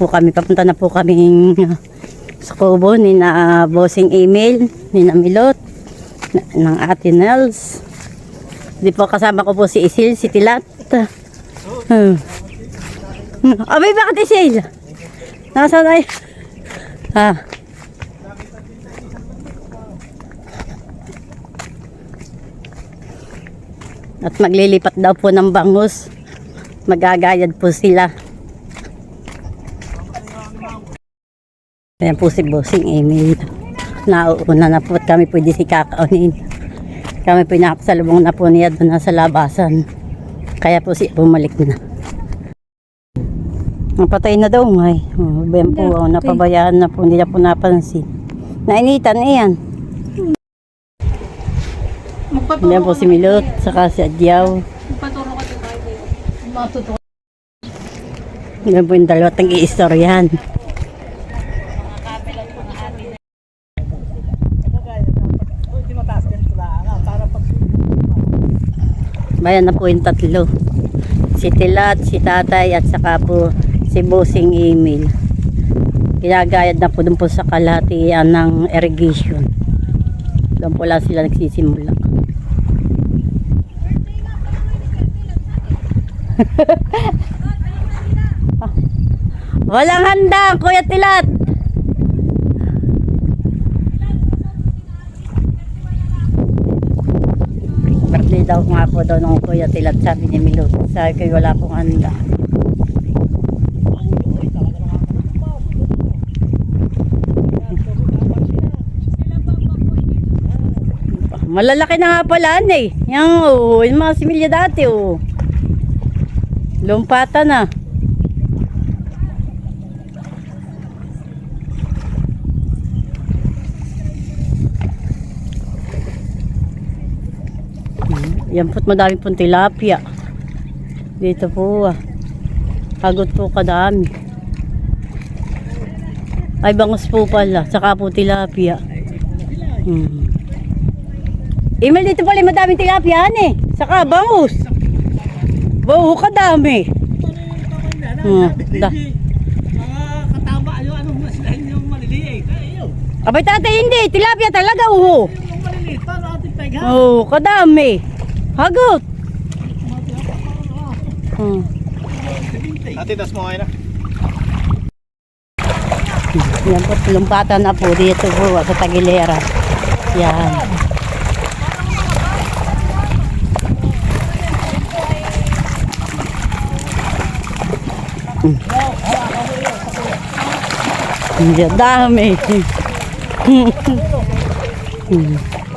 po kami. Papunta na po kami sa Kubo ni na bossing email ni na Milot na, ng Ate Nels. Di po kasama ko po si Isil, si Tilat. Hmm. Abay, bakit Isil? Nasaan ay? Ah. At maglilipat daw po ng bangus. Magagayad po sila. Ayan po si Bossing Emil. Nauuna na po at kami pwede si kakaunin. Kami po nakapasalubong na po niya doon na sa labasan. Kaya po siya bumalik na. Napatay na daw ngay. Oh, ben po, oh, napabayaan na po, hindi na po napansin. Nainitan iyan. Yan po si Milot, saka si Adyaw. Yan po yung dalawa tang iistoryahan. Bayan na po yung tatlo. Si Tilat, si Tatay, at saka po si Bossing Emil. Ginagayad na po dun po sa kalahatian ng irrigation. Doon po lang sila nagsisimula. Walang handa, Kuya Tilat. Birthday daw nga po daw ng Kuya Tilat, sabi ni Milo. Sabi ko, wala pong handa. Malalaki na nga pala eh. Yung, oh, yung mga similya dati oh. Lumpata na. Yan po't madami pong tilapia. Dito po ah. Hagot po kadami. Ay bangus po pala. Saka po tilapia. Hmm. Emil dito pala madaming tilapia eh. Saka bangus. Wow, kadami. Hmm. Da. Abay tatay hindi, tilapia talaga uho. Pegha? Oh, kadami. Hagot. Hmm. Ate, tas mo na. Yan po, lumpatan na po dito po sa Tagilera. Yan. Ang dami. Ay,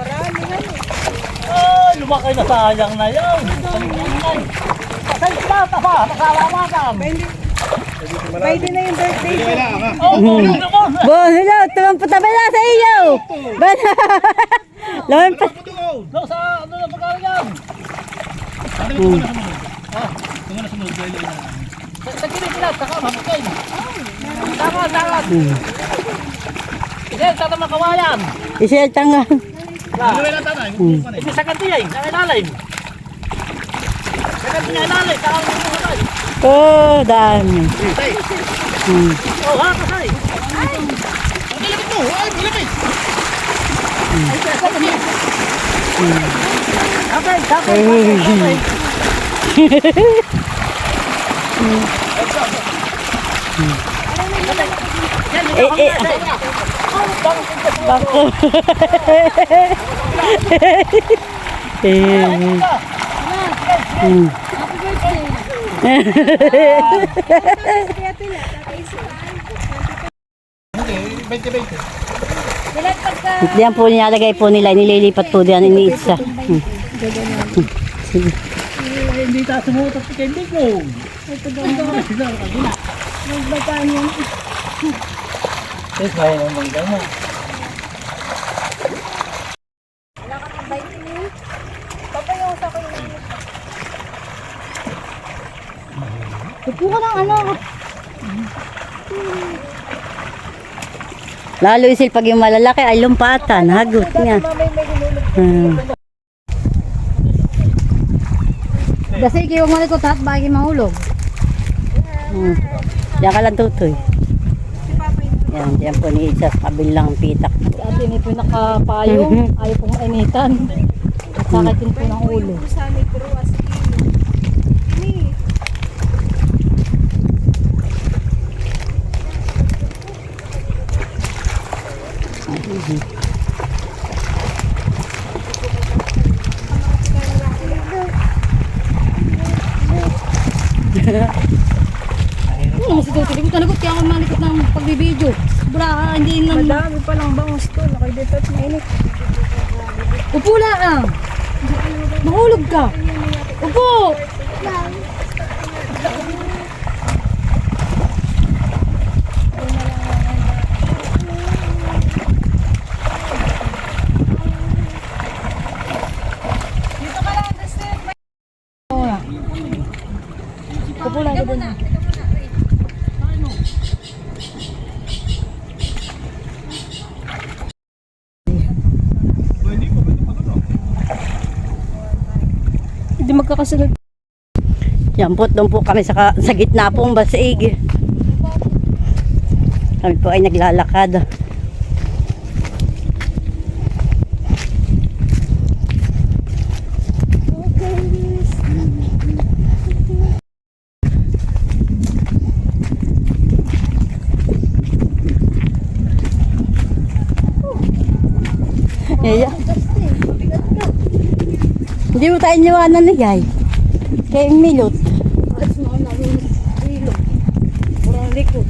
lumaki na sayang na yun. Pasay sila, tapa, nakalawakan. Pwede na yung birthday ko. Oh, yun naman. Bo, hello, tumang patabi na sa iyo. Bana. Lawan pa. Daw sa, ano na pagkala yan? Ito na sumunod. Ah, na sumunod. na. Sa- Sa gilid nila, saka mapagay. Tama, tama. Kasi, tata makawayan. Isel tanga. Ano na tanay? Ito sa kanti ay, sa ilalim. Sa kanti niya ilalim, saka mo mo tay. Oh, dami. Hmm. Oh, ha, kasay. Ay! Ang ilapit mo, ay, ilapit. Ay, kasay kami. Kapay, kapay, kapay. Eh, eh. Bako. eh. Hmm. Diyan po nilalagay po nila, nililipat po diyan iniisa. Hmm. Sige. Hindi tayo sumutot si Kendi ko. Magbataan yan. Yes, bayan ang mangga mo. Upo ka ng ano. Lalo isil pag yung malalaki ay lumpatan, hagot niya. Hmm. Kasi ikaw mo ko tat bagi mahulog. Hmm. Diyan ka lang tutoy. Yan, dyan po ni Isa sa kabilang pitak. Si ate nito nakapayong, ayaw pong initan. At sakit din po ng ulo. Sa negro, as Ini. Oo, mas ito, tinig ko malikot ng pagbibideo. Bura, hindi nang... Madami palang bangus to. Nakaidetot na init. Upo lang! Mahulog ka! Upo! Oo nga. Upo lang ka doon. Magkakasunod. Yan po, doon po kami sa, sa gitna pong basig. Kami po ay naglalakad. Yeah. Hindi mo tayo niwanan na yay. Kay Milot. Kurang likod.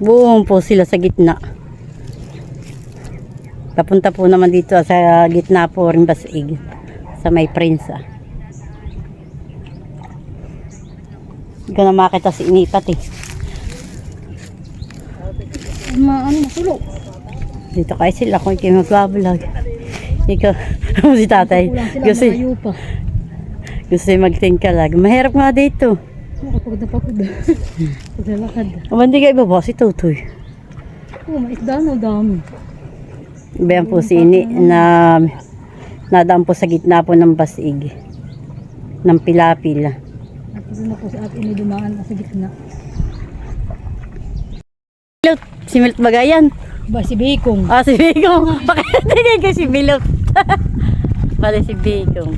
Buong po sila sa gitna. Papunta po naman dito sa gitna po rin basig. Sa may prinsa. Hindi ko na makita si Inipat eh. Ma, ano, masulo. Dito kayo sila kung kayo magbablog. Ikaw, si tatay. Gusto, gusto magtingkalag. Mahirap nga dito. Nakapagod na pagod. Paglalakad. Umandi kayo ibaba si Tutoy. Oo, mais dano, dami. Bayan po si Ini na nadaan po sa gitna po ng basig. Ng pila-pila. Tapos na po si ate may dumaan sa gitna. Milot, si Milot Bagayan. Ba, si Bikong. Ah, si Bigong. Pakitingin ko si Milot. Pala si Bigong.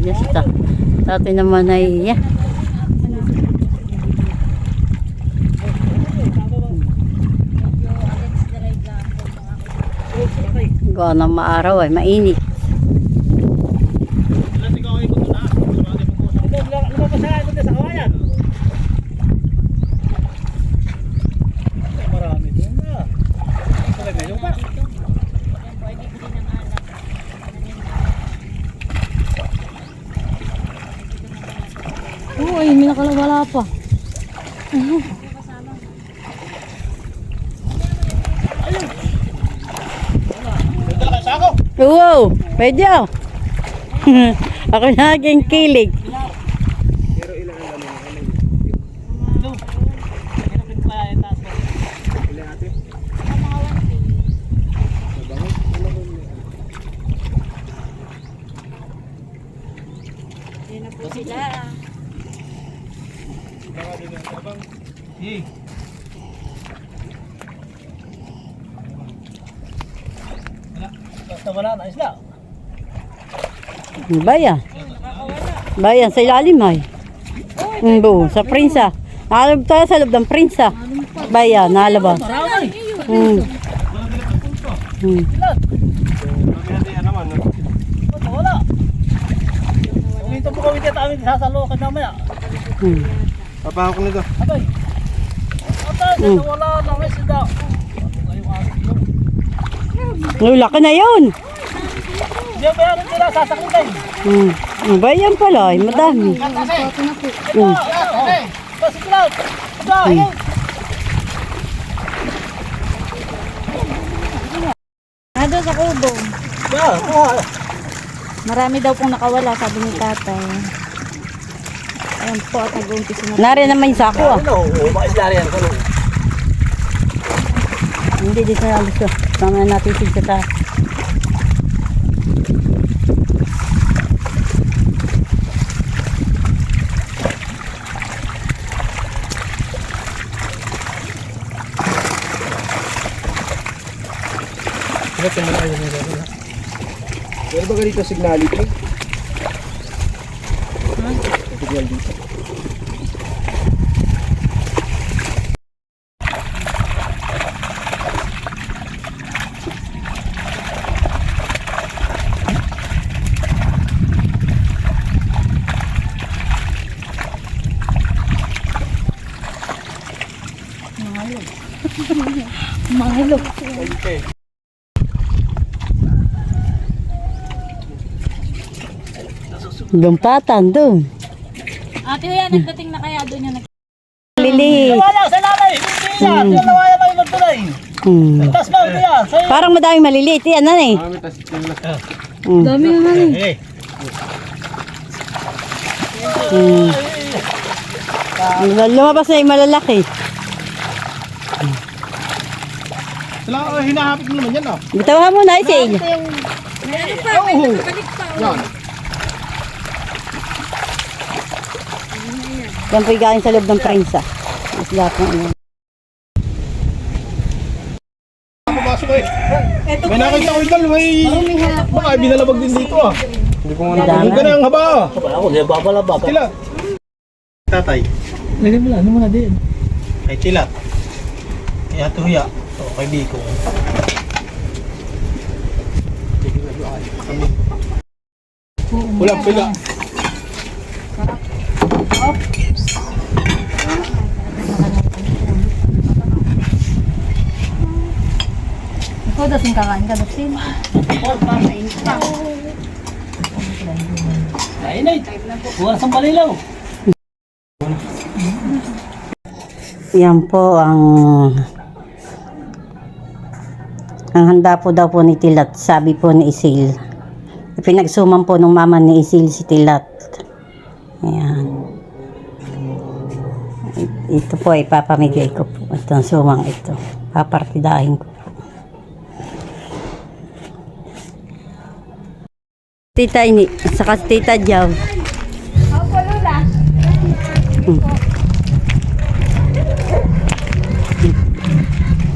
Yes, ta. Tatay naman ay, yeah. Gawa ng maaraw ay mainit. Ilan ikaw ay ikot na? Lumabas sa ikot sa kawayan. Marami doon na. Talaga yung pa. Oo, ay, may nakalawala pa. Dala kayo sa ako. Wow! Pwede ah. Ako naging kilig. Ito. Hirapin ko kaya yung taas ko. Hey. Wala. Basta wala na isla. Bayan. Bayan sa ilalim ay. Mm, sa prinsa. Nalab tayo sa loob ng prinsa. Bayan, nalabas. Marami. Mm. Mm. Uminto po kami dito amin sasalokan namaya. Mm. Papahok nito. Abay. Abay, Mm. wala na may sida. Lula ka na yun. Hindi ba yan nila sasakritin? Mm. Mm, Bayan pala, ay madami. Kasi. Mm. Okay. Kasi Cloud. Abay. Nado sa kubo. Yeah, kuha. Marami daw pong nakawala, sabi ni tatay. Ayan po at nag-uumpisa na. Nari naman yung sako ah. Ano? Bakit dali yan? Ano? Hindi dito na gusto. Mamaya natin sa ta. Meron ba ganito signality? Signal dito. Lumpatan doon. Ate Huya, nagdating na kaya doon yung nag... Lili. Wala, sa nanay! Hindi yan! Yan na wala kayo magtulay! Hmm. Tas ba yan? Parang madaming maliliit yan, ano eh. Hmm. Dami eh. Eh, Hmm. Lumabas na yung malalaki. Sila ang hinahapit mo naman yan ah. Bitawan mo na, Isil. Ano pa? May nakabalik pa. oh. Yan po yung galing sa loob ng prensa. Mas lahat ng ano. Papasok eh. May nakita ko ikan, may... Baka binalabag din dito ah. Hindi ko nga Dami. Huwag ka na ang haba ah. Ako, hindi babalabag. Tila. Tatay. Lagyan mo lang, ano mo na din. Kay Tilat. Kay Ato Huya. O kay Biko. Wala pila. Ikaw dasing kakain ka, Dapsin. Ay, nay. Wala sa palilaw. Yan po ang ang handa po daw po ni Tilat, sabi po ni Isil. Pinagsuman po ng mama ni Isil si Tilat. Ayan. Ito po ay papamigay ko po. Itong sumang ito. Papartidahin ko Tita ini, saka si Tita Jaw. Opo, Lola.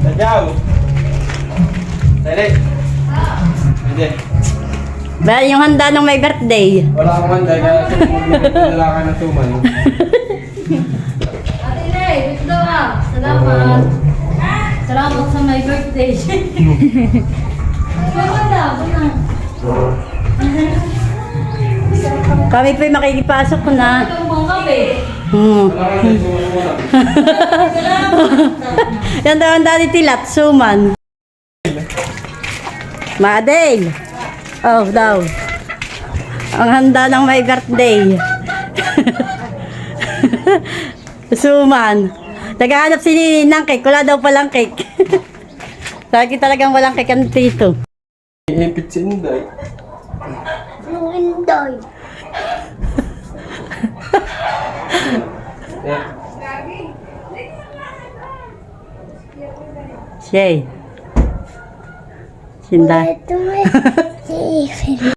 Sadyaw. Dali. Hindi. Ba, yung handa ng may birthday. Wala akong handa kaya wala ka ng tuman. Ate Nay, dito daw ah. Salamat. Salamat sa my birthday. Salamat daw. Kami po'y makikipasok ko na. Ito bang kape? Hmm. Yan daw ang dati tilat, suman. Maadel. Oh, daw. Ang handa ng may birthday. suman. Naghahanap si ng cake. Wala daw palang cake. Lagi talagang walang cake ang tito. Iipit si Inday. Shay. Sinda.